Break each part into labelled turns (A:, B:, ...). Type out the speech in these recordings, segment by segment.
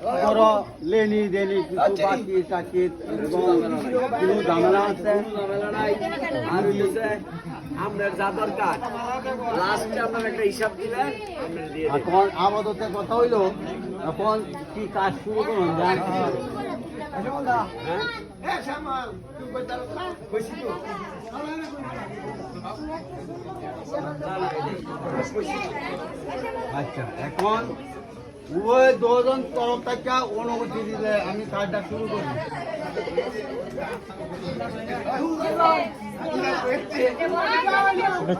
A: ধরো লেনি দেনি কিছু বাকি টাকি কিছু ঝামেলা আছে
B: আপনার যা দরকার লাস্টে আপনার একটা হিসাব দিলেন।
A: এখন আপাতত কথা হইল এখন কি কাজ শুরু করুন আচ্ছা এখন উভয় দুজন তরফ থেকে অনুমতি দিলে আমি কাজটা শুরু করি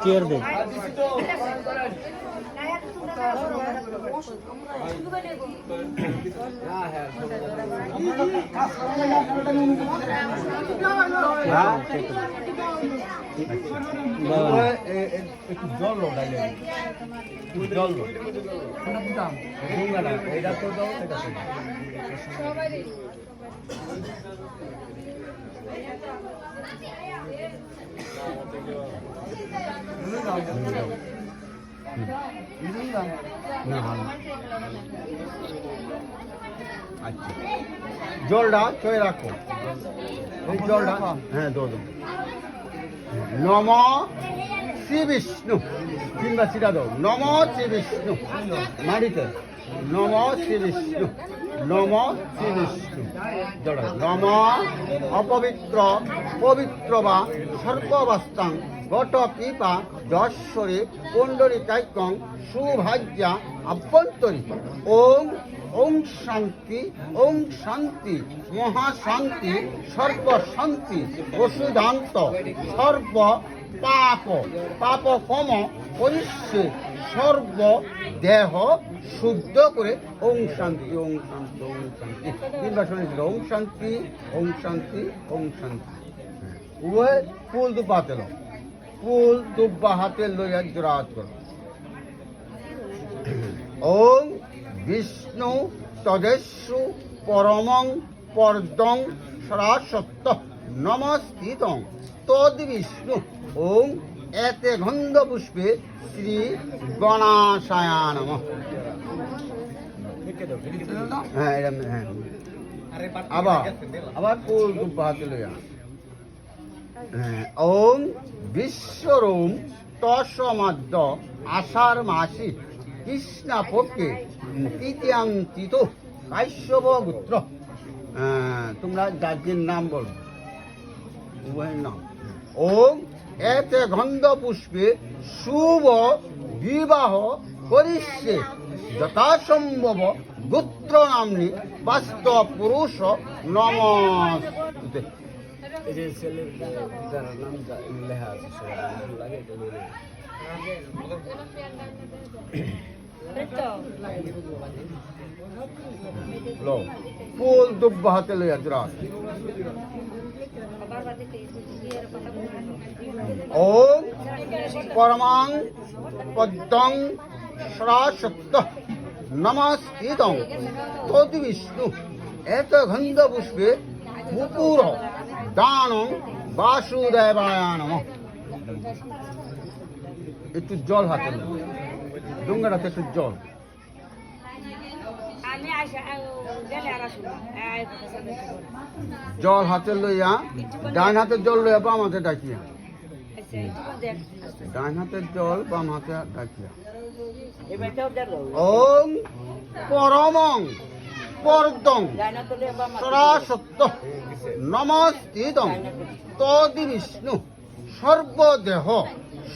C: চেয়ার দে।
B: হ্যাঁ?
A: জল লো ডাইলে একটু জল লো ডুঙ্গাটা, এইটা তো দাও এটা তো দাও। না ভালো আচ্ছা জলটা চয়ে রাখো এই জলটা হ্যাঁ দো দো নম শ্রী বিষ্ণু। কিংবা দাও। নম শ্রী বিষ্ণু। মাটিতে নম শ্রী বিষ্ণু। নম শ্রী বিষ্ণু। নম অপবিত্র, পবিত্র বা সর্ববাস্তাং ঘট পিপা যশ্বরে পুণ্ডরিকাইকং সুভাজ্যা, আভ্যন্তরী। ওম ওম শান্তি ওম শান্তি, মহাশান্তি, সর্বশান্তি ওষুধান্ত সর্ব পাপ পাপ কম পরিষ্যে সর্ব দেহ শুদ্ধ করে ওম শান্তি ওম শান্তি ওম শান্তি। তিনবার শুনেছিল ওম শান্তি ওম শান্তি ওম শান্তি। উভয় ফুল দুপা হাতে লো ফুল দুব্বা হাতে লইয়া জোড়াত করো। ওম বিষ্ণু তদেশু পরমং পর্দং সরাসত্য নমস্কৃতং তদ বিষ্ণু ওম এতে গন্ধ পুষ্পে শ্রী গণাশায়া নম হ্যাঁ এরম হ্যাঁ আবার আবার ফুল দুব্বা হ্যাঁ, ওম বিশ্বরোম তসমাদ্য আষাঢ় মাসি কৃষ্ণা পক্ষে তৃতীয়াঙ্কিত কাশ্যপ গোত্র। তোমরা জাতির নাম বলো। উভয়ের নাম। ওম এতে গন্ধ পুষ্পে শুভ বিবাহ করিষ্যে। যথাসম্ভব গোত্র নামনি বাস্তব পুরুষ নমস্তে
B: এই যে ছেলের যারা নাম যা- লেখা আছে সবার নাম লাগে এটা মানে
A: লো ফুল দুব্বা হাতে লইয়া জোড়া ওম পরমাং পদ্মং সরাসত্য নমস্কৃতং তদ বিষ্ণু মুপুর দানং বাসুদেবায় নম একটু জল হাতে ডুঙ্গার হাতে একটু জল। জল হাতে লইয়া ডান হাতে জল লইয়া বাম হাতে ডাকিয়া। ডান হাতের জল বাম হাতে ডাকিয়া। ওম পরমং। পর্দং। সরাসত্য। নমস্তিতং তদি বিষ্ণু সর্বদেহ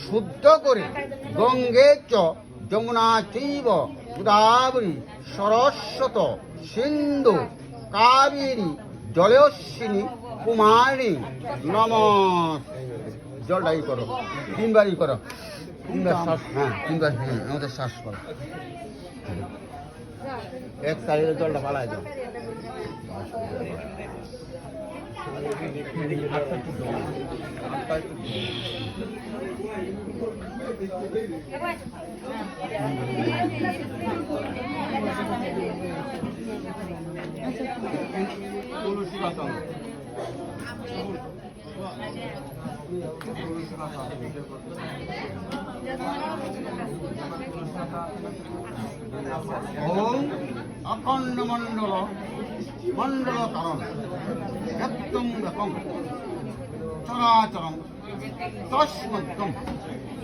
A: শুদ্ধ করে গঙ্গে চ যমুনা চৈব গোদাবরী সরস্বত সিন্ধু কাবেরী জলস্বিনী কুমারী নম জলটাই করো। তিনবারই করো। তিনবার শ্বাস হ্যাঁ তিনবার হ্যাঁ আমাদের শ্বাস করো। এক সাইডে জলটা পালাই দাও। পাতা। ওম অখণ্ড মণ্ডল মণ্ডল কারণ ব্যক্তম ব্যাপম চরাচরম তস্মদ্দম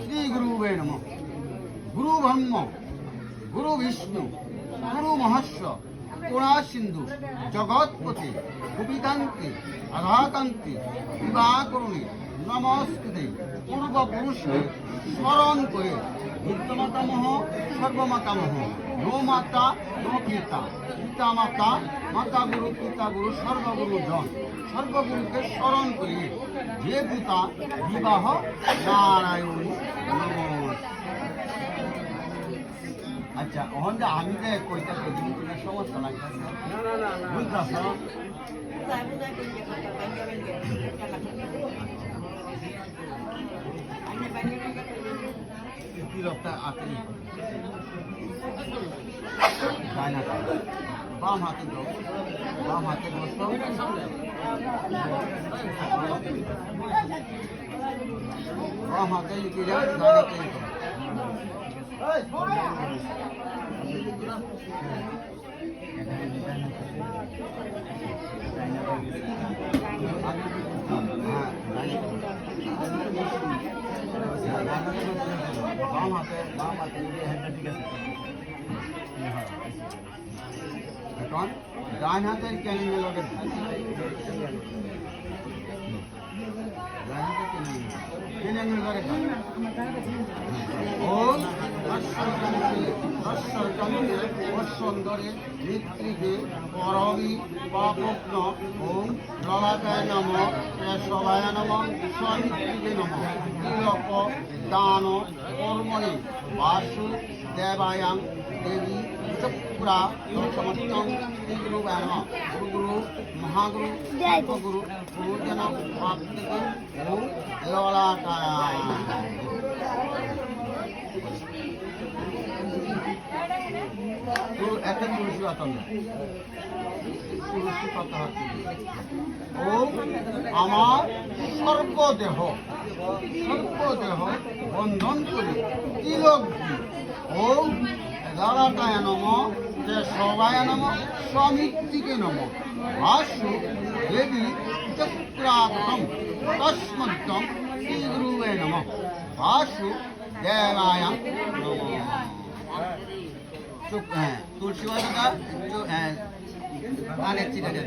A: শ্রী গুরুবে নম। গুরু ব্রহ্ম, গুরু বিষ্ণু, গুরু মহাস্ব করুণা সিন্ধু, জগৎপতি গোপীকান্তি রাধাকান্তি বিবাহকরণী নমস্কৃতি। পূর্বপুরুষকে স্মরণ করে বুদ্ধমাতামহ সর্বমাতামহ নো মাতা নো পিতা পিতা মাতা মাতা গুরু পিতা গুরু সর্বগুরু জন, সর্বগুরুকে স্মরণ করে যে পিতা বিবাহ নারায়ণ আচ্ছা ওখান যে আমি যে কইটা কই তুমি সমস্যা
B: না
A: বুঝতেছ কি রক্তা আতে যায় না বাম হাতে দাও বাম হাতে বসো বাম হাতে লিখে যাও ডান হাতে লিখো বাম হাতে বাম হাতে লিখে হ্যান্ডটা ঠিক আছে এখন ডান হাতের ক্যালেন্ডার লগে ডান হাতের ক্যালেন্ডার লগে ওম অশ্বরকান্তে অশ্বন্দরে নেত্রীকে পরমি পাপগ্ন ওম ললাকায় নম কেশবায় নম বাসু দেবায়াং দেবী চক্রা সমস্তং শ্রীগুরুবায় নম গুরুগুরু, মহাগুরু সর্বগুরু গুরুজন প্রাপ্তিকে ওম ললাকায় তো একটা তুলসী পাতা ও আমার সর্বদেহ সর্বদেহ বন্ধন করি। তিলক ও দাদাটায় নম, যে সবায় নম স্বামীকে নম। ভাসু দেবী চক্রাগতম তস্মদ্দম শ্রীগুরুবে নম। ভাসু দেবায় নম। হ্যাঁ তুলসী একটু হ্যাঁ কানের চিকা দিয়ে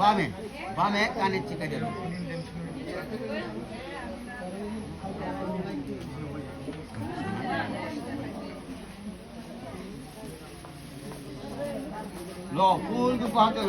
A: বামে বামে কানের চিকা দিয়ে দেবো লো ফুল দুটো হাতে